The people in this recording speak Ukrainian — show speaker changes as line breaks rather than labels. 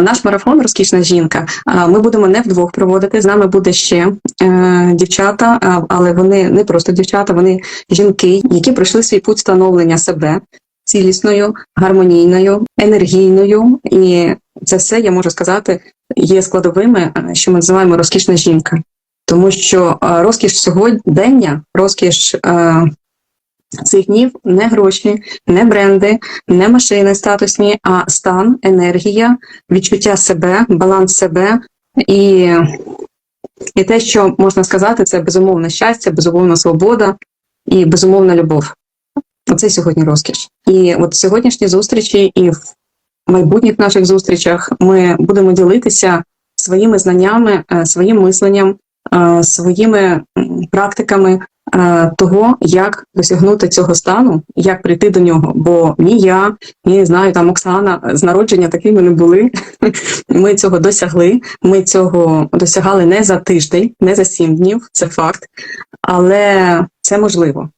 Наш марафон Розкішна жінка. Ми будемо не вдвох проводити. З нами буде ще е, дівчата, але вони не просто дівчата, вони жінки, які пройшли свій путь становлення себе цілісною, гармонійною, енергійною. І це все я можу сказати є складовими, е, що ми називаємо розкішна жінка. Тому що е, розкіш сьогодення, розкіш цих днів не гроші, не бренди, не машини статусні, а стан, енергія, відчуття себе, баланс себе і, і те, що можна сказати, це безумовне щастя, безумовна свобода і безумовна любов. Оце сьогодні розкіш. І от сьогоднішні зустрічі і в майбутніх наших зустрічах ми будемо ділитися своїми знаннями, е, своїм мисленням, е, своїми практиками того, як досягнути цього стану, як прийти до нього. Бо ні я, ні знаю, там Оксана з народження такими не були. Ми цього досягли. Ми цього досягали не за тиждень, не за сім днів, це факт, але це можливо.